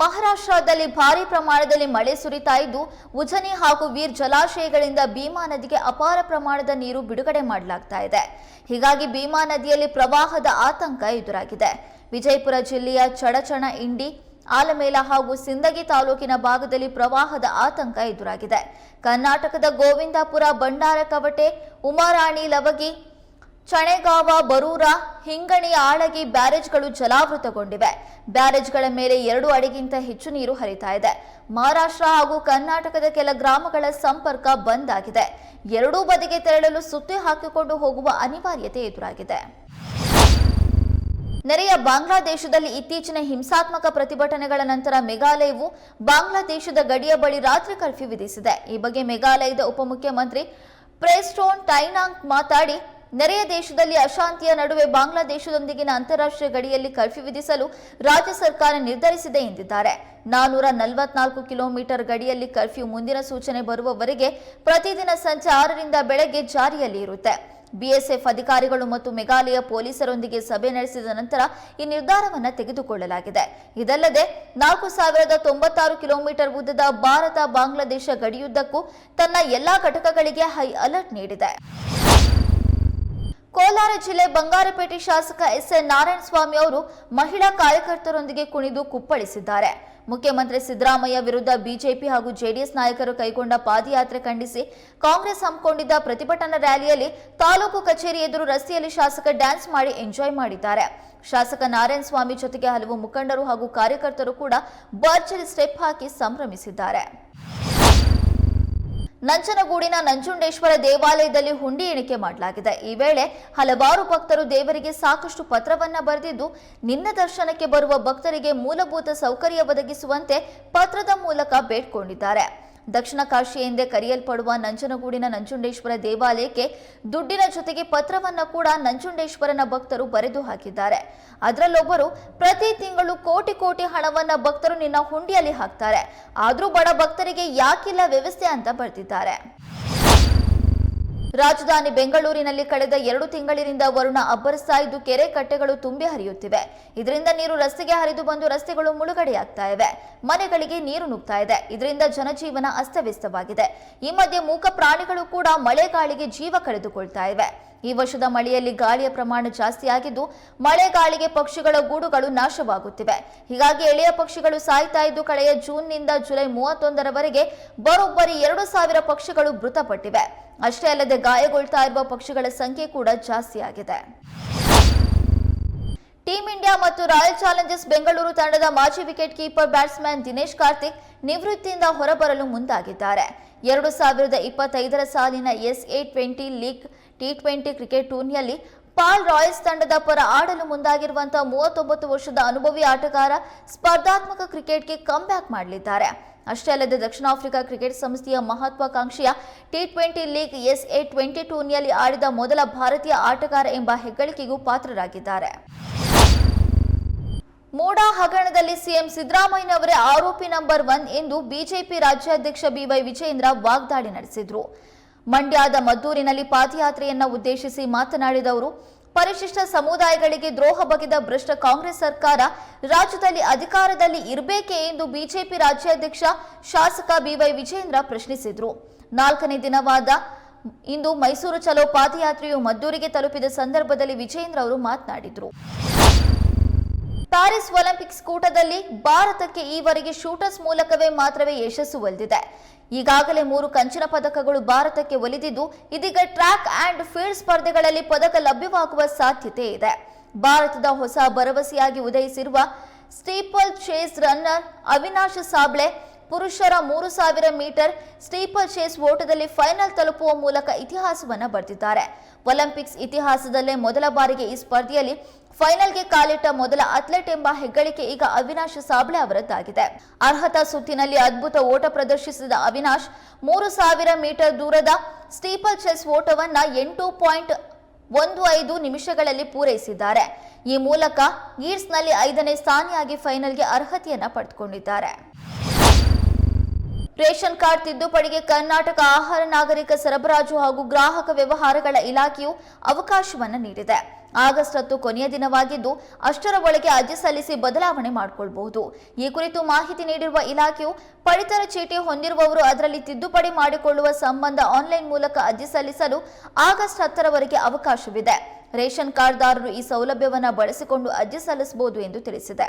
ಮಹಾರಾಷ್ಟ್ರದಲ್ಲಿ ಭಾರಿ ಪ್ರಮಾಣದಲ್ಲಿ ಮಳೆ ಸುರಿತಾ ಇದ್ದು, ಉಜನಿ ಹಾಗೂ ವೀರ್ ಜಲಾಶಯಗಳಿಂದ ಭೀಮಾ ನದಿಗೆ ಅಪಾರ ಪ್ರಮಾಣದ ನೀರು ಬಿಡುಗಡೆ ಮಾಡಲಾಗ್ತಾ ಇದೆ. ಹೀಗಾಗಿ ಭೀಮಾ ನದಿಯಲ್ಲಿ ಪ್ರವಾಹದ ಆತಂಕ ಎದುರಾಗಿದೆ. ವಿಜಯಪುರ ಜಿಲ್ಲೆಯ ಚಡಚಣ, ಇಂಡಿ, ಆಲಮೇಲ ಹಾಗೂ ಸಿಂದಗಿ ತಾಲೂಕಿನ ಭಾಗದಲ್ಲಿ ಪ್ರವಾಹದ ಆತಂಕ ಎದುರಾಗಿದೆ. ಕರ್ನಾಟಕದ ಗೋವಿಂದಾಪುರ ಬಂಡಾರ ಕವಟೆ, ಉಮಾರಾಣಿ, ಲವಗಿ ಚಣೆಗಾವ, ಬರೂರ, ಹಿಂಗಣಿ, ಆಳಗಿ ಬ್ಯಾರೇಜ್ಗಳು ಜಲಾವೃತಗೊಂಡಿವೆ. ಬ್ಯಾರೇಜ್ಗಳ ಮೇಲೆ ಎರಡು ಅಡಿಗಿಂತ ಹೆಚ್ಚು ನೀರು ಹರಿತಾ ಇದೆ. ಮಹಾರಾಷ್ಟ್ರ ಹಾಗೂ ಕರ್ನಾಟಕದ ಕೆಲ ಗ್ರಾಮಗಳ ಸಂಪರ್ಕ ಬಂದ್ ಆಗಿದೆ. ಎರಡೂ ಬದಿಗೆ ತೆರಳಲು ಸುತ್ತಿ ಹಾಕಿಕೊಂಡು ಹೋಗುವ ಅನಿವಾರ್ಯತೆ ಎದುರಾಗಿದೆ. ನೆರೆಯ ಬಾಂಗ್ಲಾದೇಶದಲ್ಲಿ ಇತ್ತೀಚಿನ ಹಿಂಸಾತ್ಮಕ ಪ್ರತಿಭಟನೆಗಳ ನಂತರ ಮೇಘಾಲಯವು ಬಾಂಗ್ಲಾದೇಶದ ಗಡಿಯ ಬಳಿ ರಾತ್ರಿ ಕರ್ಫ್ಯೂ ವಿಧಿಸಿದೆ. ಈ ಬಗ್ಗೆ ಮೇಘಾಲಯದ ಉಪಮುಖ್ಯಮಂತ್ರಿ ಪ್ರೇಸ್ಟೋನ್ ಟೈನಾಂಗ್ ಮಾತಾಡಿ ನೆರೆಯ ದೇಶದಲ್ಲಿ ಅಶಾಂತಿಯ ನಡುವೆ ಬಾಂಗ್ಲಾದೇಶದೊಂದಿಗಿನ ಅಂತಾರಾಷ್ಟ್ರೀಯ ಗಡಿಯಲ್ಲಿ ಕರ್ಫ್ಯೂ ವಿಧಿಸಲು ರಾಜ್ಯ ಸರ್ಕಾರ ನಿರ್ಧರಿಸಿದೆ ಎಂದಿದ್ದಾರೆ. ನಾನೂರ ನಲವತ್ನಾಲ್ಕು ಕಿಲೋಮೀಟರ್ ಗಡಿಯಲ್ಲಿ ಕರ್ಫ್ಯೂ ಮುಂದಿನ ಸೂಚನೆ ಬರುವವರೆಗೆ ಪ್ರತಿದಿನ ಸಂಜೆ ಆರರಿಂದ ಬೆಳಗ್ಗೆ ಜಾರಿಯಲ್ಲಿ ಇರುತ್ತೆ. ಬಿಎಸ್ಎಫ್ ಅಧಿಕಾರಿಗಳು ಮತ್ತು ಮೇಘಾಲಯ ಪೊಲೀಸರೊಂದಿಗೆ ಸಭೆ ನಡೆಸಿದ ನಂತರ ಈ ನಿರ್ಧಾರವನ್ನು ತೆಗೆದುಕೊಳ್ಳಲಾಗಿದೆ. ಇದಲ್ಲದೆ ನಾಲ್ಕು ಸಾವಿರದ ತೊಂಬತ್ತಾರು ಕಿಲೋಮೀಟರ್ ಉದ್ದದ ಭಾರತ ಬಾಂಗ್ಲಾದೇಶ ಗಡಿಯುದ್ದಕ್ಕೂ ತನ್ನ ಎಲ್ಲಾ ಘಟಕಗಳಿಗೆ ಹೈ ಅಲರ್ಟ್ ನೀಡಿದೆ. ಕೋಲಾರ ಜಿಲ್ಲೆ ಬಂಗಾರಪೇಟೆ ಶಾಸಕ ಎಸ್ ಎನ್ ನಾರಾಯಣಸ್ವಾಮಿ ಅವರು ಮಹಿಳಾ ಕಾರ್ಯಕರ್ತರೊಂದಿಗೆ ಕುಣಿದು ಕುಪ್ಪಳಿಸಿದ್ದಾರೆ. ಮುಖ್ಯಮಂತ್ರಿ ಸಿದ್ದರಾಮಯ್ಯ ವಿರುದ್ಧ ಬಿಜೆಪಿ ಹಾಗೂ ಜೆಡಿಎಸ್ ನಾಯಕರು ಕೈಗೊಂಡ ಪಾದಯಾತ್ರೆ ಖಂಡಿಸಿ ಕಾಂಗ್ರೆಸ್ ಹಮ್ಮಿಕೊಂಡಿದ್ದ ಪ್ರತಿಭಟನಾ ರ್ಯಾಲಿಯಲ್ಲಿ ತಾಲೂಕು ಕಚೇರಿ ಎದುರು ರಸ್ತೆಯಲ್ಲಿ ಶಾಸಕ ಡ್ಯಾನ್ಸ್ ಮಾಡಿ ಎಂಜಾಯ್ ಮಾಡಿದ್ದಾರೆ. ಶಾಸಕ ನಾರಾಯಣಸ್ವಾಮಿ ಜೊತೆಗೆ ಹಲವು ಮುಖಂಡರು ಹಾಗೂ ಕಾರ್ಯಕರ್ತರು ಕೂಡ ಭರ್ಜರಿ ಸ್ಟೆಪ್ ಹಾಕಿ ಸಂಭ್ರಮಿಸಿದ್ದಾರೆ. ನಂಜನಗೂಡಿನ ನಂಜುಂಡೇಶ್ವರ ದೇವಾಲಯದಲ್ಲಿ ಹುಂಡಿ ಎಣಿಕೆ ಮಾಡಲಾಗಿದೆ. ಈ ವೇಳೆ ಹಲವಾರು ಭಕ್ತರು ದೇವರಿಗೆ ಸಾಕಷ್ಟು ಪತ್ರವನ್ನ ಬರೆದಿದ್ದು, ನಿನ್ನ ದರ್ಶನಕ್ಕೆ ಬರುವ ಭಕ್ತರಿಗೆ ಮೂಲಭೂತ ಸೌಕರ್ಯ ಒದಗಿಸುವಂತೆ ಪತ್ರದ ಮೂಲಕ ಬೇಡ್ಕೊಂಡಿದ್ದಾರೆ. ದಕ್ಷಿಣ ಕಾಶಿ ಎಂದೇ ಕರೆಯಲ್ಪಡುವ ನಂಜನಗೂಡಿನ ನಂಜುಂಡೇಶ್ವರ ದೇವಾಲಯಕ್ಕೆ ದುಡ್ಡಿನ ಜೊತೆಗೆ ಪತ್ರವನ್ನ ಕೂಡ ನಂಜುಂಡೇಶ್ವರನ ಭಕ್ತರು ಬರೆದು ಹಾಕಿದ್ದಾರೆ. ಅದರಲ್ಲೊಬ್ಬರು ಪ್ರತಿ ತಿಂಗಳು ಕೋಟಿ ಕೋಟಿ ಹಣವನ್ನ ಭಕ್ತರು ನಿನ್ನ ಹುಂಡಿಯಲ್ಲಿ ಹಾಕ್ತಾರೆ. ಆದರೂ ಬಡ ಭಕ್ತರಿಗೆ ಯಾಕಿಲ್ಲ ವ್ಯವಸ್ಥೆ ಅಂತ ಬರ್ತಿದ್ದಾರೆ ರಾಜಧಾನಿ ಬೆಂಗಳೂರಿನಲ್ಲಿ ಕಳೆದ ಎರಡು ತಿಂಗಳಿನಿಂದ ವರುಣ ಅಬ್ಬರಿಸ್ತಾ ಇದ್ದು ಕೆರೆ ಕಟ್ಟೆಗಳು ತುಂಬಿ ಹರಿಯುತ್ತಿವೆ. ಇದರಿಂದ ನೀರು ರಸ್ತೆಗೆ ಹರಿದು ಬಂದು ರಸ್ತೆಗಳು ಮುಳುಗಡೆಯಾಗ್ತಾ ಇವೆ. ಮನೆಗಳಿಗೆ ನೀರು ನುಗ್ತಾ ಇದೆ. ಇದರಿಂದ ಜನಜೀವನ ಅಸ್ತವ್ಯಸ್ತವಾಗಿದೆ. ಈ ಮಧ್ಯೆ ಮೂಕ ಪ್ರಾಣಿಗಳು ಕೂಡ ಮಳೆಗಾಳಿಗೆ ಜೀವ ಕಳೆದುಕೊಳ್ತಾ ಇವೆ. ಈ ವರ್ಷದ ಮಳೆಯಲ್ಲಿ ಗಾಳಿಯ ಪ್ರಮಾಣ ಜಾಸ್ತಿಯಾಗಿದ್ದು ಮಳೆ ಗಾಳಿಗೆ ಪಕ್ಷಿಗಳ ಗೂಡುಗಳು ನಾಶವಾಗುತ್ತಿವೆ. ಹೀಗಾಗಿ ಎಳೆಯ ಪಕ್ಷಿಗಳು ಸಾಯ್ತಾ ಇದ್ದು, ಕಳೆಯ ಜೂನ್ನಿಂದ ಜುಲೈ ಮೂವತ್ತೊಂದರವರೆಗೆ ಬರೋಬ್ಬರಿ ಎರಡು ಸಾವಿರ ಪಕ್ಷಿಗಳು ಮೃತಪಟ್ಟಿವೆ. ಅಷ್ಟೇ ಅಲ್ಲದೆ ಗಾಯಗೊಳ್ತಾ ಇರುವ ಪಕ್ಷಿಗಳ ಸಂಖ್ಯೆ ಕೂಡ ಜಾಸ್ತಿಯಾಗಿದೆ ಟೀಂ ಇಂಡಿಯಾ ಮತ್ತು ರಾಯಲ್ ಚಾಲೆಂಜರ್ಸ್ ಬೆಂಗಳೂರು ತಂಡದ ಮಾಜಿ wicket keeper batsman Dinesh Karthik ನಿವೃತ್ತಿಯಿಂದ ಹೊರಬರಲು ಮುಂದಾಗಿದ್ದಾರೆ. ಎರಡು ಸಾವಿರದ ಇಪ್ಪತ್ತೈದರ ಸಾಲಿನ S A twenty league T twenty cricket ಟೂರ್ನಿಯಲ್ಲಿ ಪಾಲ್ ರಾಯಲ್ಸ್ ತಂಡದ ಪರ ಆಡಲು ಮುಂದಾಗಿರುವಂತಹ ಮೂವತ್ತೊಂಬತ್ತು ವರ್ಷದ ಅನುಭವಿ ಆಟಗಾರ ಸ್ಪರ್ಧಾತ್ಮಕ ಕ್ರಿಕೆಟ್ಗೆ ಕಮ್ಬ್ಯಾಕ್ ಮಾಡಲಿದ್ದಾರೆ. ಅಷ್ಟೇ ಅಲ್ಲದೆ ದಕ್ಷಿಣ ಆಫ್ರಿಕಾ ಕ್ರಿಕೆಟ್ ಸಂಸ್ಥೆಯ ಮಹತ್ವಾಕಾಂಕ್ಷೆಯ T twenty league S A twenty ಟೂರ್ನಿಯಲ್ಲಿ ಆಡಿದ ಮೊದಲ ಭಾರತೀಯ ಆಟಗಾರ ಎಂಬ ಹೆಗ್ಗಳಿಕೆಗೂ ಪಾತ್ರರಾಗಿದ್ದಾರೆ. ಮೂಡಾ ಹಗರಣದಲ್ಲಿ ಸಿಎಂ ಸಿದ್ದರಾಮಯ್ಯನವರೇ ಆರೋಪಿ ನಂಬರ್ ಒನ್ ಎಂದು ಬಿಜೆಪಿ ರಾಜ್ಯಾಧ್ಯಕ್ಷ ಬಿವೈ ವಿಜಯೇಂದ್ರ ವಾಗ್ದಾಳಿ ನಡೆಸಿದ್ರು. ಮಂಡ್ಯದ ಮದ್ದೂರಿನಲ್ಲಿ ಪಾದಯಾತ್ರೆಯನ್ನ ಉದ್ದೇಶಿಸಿ ಮಾತನಾಡಿದ ಅವರು, ಪರಿಶಿಷ್ಟ ಸಮುದಾಯಗಳಿಗೆ ದ್ರೋಹ ಬಗೆದ ಭ್ರಷ್ಟ ಕಾಂಗ್ರೆಸ್ ಸರ್ಕಾರ ರಾಜ್ಯದಲ್ಲಿ ಅಧಿಕಾರದಲ್ಲಿ ಇರಬೇಕೆ ಎಂದು ಬಿಜೆಪಿ ರಾಜ್ಯಾಧ್ಯಕ್ಷ ಶಾಸಕ ಬಿವೈ ವಿಜೇಂದ್ರ ಪ್ರಶ್ನಿಸಿದರು. ನಾಲ್ಕನೇ ದಿನವಾದ ಇಂದು ಮೈಸೂರು ಚಲೋ ಪಾದಯಾತ್ರೆಯು ಮದ್ದೂರಿಗೆ ತಲುಪಿದ ಸಂದರ್ಭದಲ್ಲಿ ವಿಜೇಂದ್ರ ಅವರು ಮಾತನಾಡಿದ್ರು. ಪ್ಯಾರಿಸ್ ಒಲಿಂಪಿಕ್ಸ್ ಕೂಟದಲ್ಲಿ ಭಾರತಕ್ಕೆ ಈವರೆಗೆ ಶೂಟರ್ಸ್ ಮೂಲಕವೇ ಮಾತ್ರವೇ ಯಶಸ್ಸು ಒಲಿದಿದೆ. ಈಗಾಗಲೇ ಮೂರು ಕಂಚಿನ ಪದಕಗಳು ಭಾರತಕ್ಕೆ ಒಲಿದಿದ್ದು, ಇದೀಗ ಟ್ರ್ಯಾಕ್ ಅಂಡ್ ಫೀಲ್ಡ್ ಸ್ಪರ್ಧೆಗಳಲ್ಲಿ ಪದಕ ಲಭ್ಯವಾಗುವ ಸಾಧ್ಯತೆ ಇದೆ. ಭಾರತದ ಹೊಸ ಭರವಸೆಯಾಗಿ ಉದಯಿಸಿರುವ steeplechase runner Avinash Sable ಪುರುಷರ ಮೂರು ಸಾವಿರ ಮೀಟರ್ ಸ್ಟೀಪಲ್ ಚೇಸ್ ಓಟದಲ್ಲಿ ಫೈನಲ್ ತಲುಪುವ ಮೂಲಕ ಇತಿಹಾಸವನ್ನು ಬರೆದಿದ್ದಾರೆ. ಒಲಿಂಪಿಕ್ಸ್ ಇತಿಹಾಸದಲ್ಲೇ ಮೊದಲ ಬಾರಿಗೆ ಈ ಸ್ಪರ್ಧೆಯಲ್ಲಿ ಫೈನಲ್ಗೆ ಕಾಲಿಟ್ಟ ಮೊದಲ ಅಥ್ಲೆಟ್ ಎಂಬ ಹೆಗ್ಗಳಿಕೆ ಈಗ ಅವಿನಾಶ್ ಸಾಬ್ಳೆ ಅವರದ್ದಾಗಿದೆ. ಅರ್ಹತಾ ಸುತ್ತಿನಲ್ಲಿ ಅದ್ಭುತ ಓಟ ಪ್ರದರ್ಶಿಸಿದ ಅವಿನಾಶ್ ಮೂರು ಸಾವಿರ ಮೀಟರ್ ದೂರದ ಸ್ಟೀಪಲ್ ಚೆಸ್ ಓಟವನ್ನ ಎಂಟು ಪಾಯಿಂಟ್ ಒಂದು ಐದು ನಿಮಿಷಗಳಲ್ಲಿ ಪೂರೈಸಿದ್ದಾರೆ. ಈ ಮೂಲಕ ಗೀರ್ಸ್ನಲ್ಲಿ ಐದನೇ ಸ್ಥಾನಿಯಾಗಿ ಫೈನಲ್ಗೆ ಅರ್ಹತೆಯನ್ನು ಪಡೆದುಕೊಂಡಿದ್ದಾರೆ. ರೇಷನ್ ಕಾರ್ಡ್ ತಿದ್ದುಪಡಿಗೆ ಕರ್ನಾಟಕ ಆಹಾರ ನಾಗರಿಕ ಸರಬರಾಜು ಹಾಗೂ ಗ್ರಾಹಕ ವ್ಯವಹಾರಗಳ ಇಲಾಖೆಯು ಅವಕಾಶವನ್ನು ನೀಡಿದೆ. ಆಗಸ್ಟ್ ಹತ್ತು ಕೊನೆಯ ದಿನವಾಗಿದ್ದು, ಅಷ್ಟರ ಒಳಗೆ ಅರ್ಜಿ ಸಲ್ಲಿಸಿ ಬದಲಾವಣೆ ಮಾಡಿಕೊಳ್ಳಬಹುದು ಈ ಕುರಿತು ಮಾಹಿತಿ ನೀಡಿರುವ ಇಲಾಖೆಯು, ಪಡಿತರ ಚೀಟಿ ಹೊಂದಿರುವವರು ಅದರಲ್ಲಿ ತಿದ್ದುಪಡಿ ಮಾಡಿಕೊಳ್ಳುವ ಸಂಬಂಧ ಆನ್ಲೈನ್ ಮೂಲಕ ಅರ್ಜಿ ಸಲ್ಲಿಸಲು ಆಗಸ್ಟ್ ಹತ್ತರವರೆಗೆ ಅವಕಾಶವಿದೆ. ರೇಷನ್ ಕಾರ್ಡ್ದಾರರು ಈ ಸೌಲಭ್ಯವನ್ನು ಬಳಸಿಕೊಂಡು ಅರ್ಜಿ ಸಲ್ಲಿಸಬಹುದು ಎಂದು ತಿಳಿಸಿದೆ.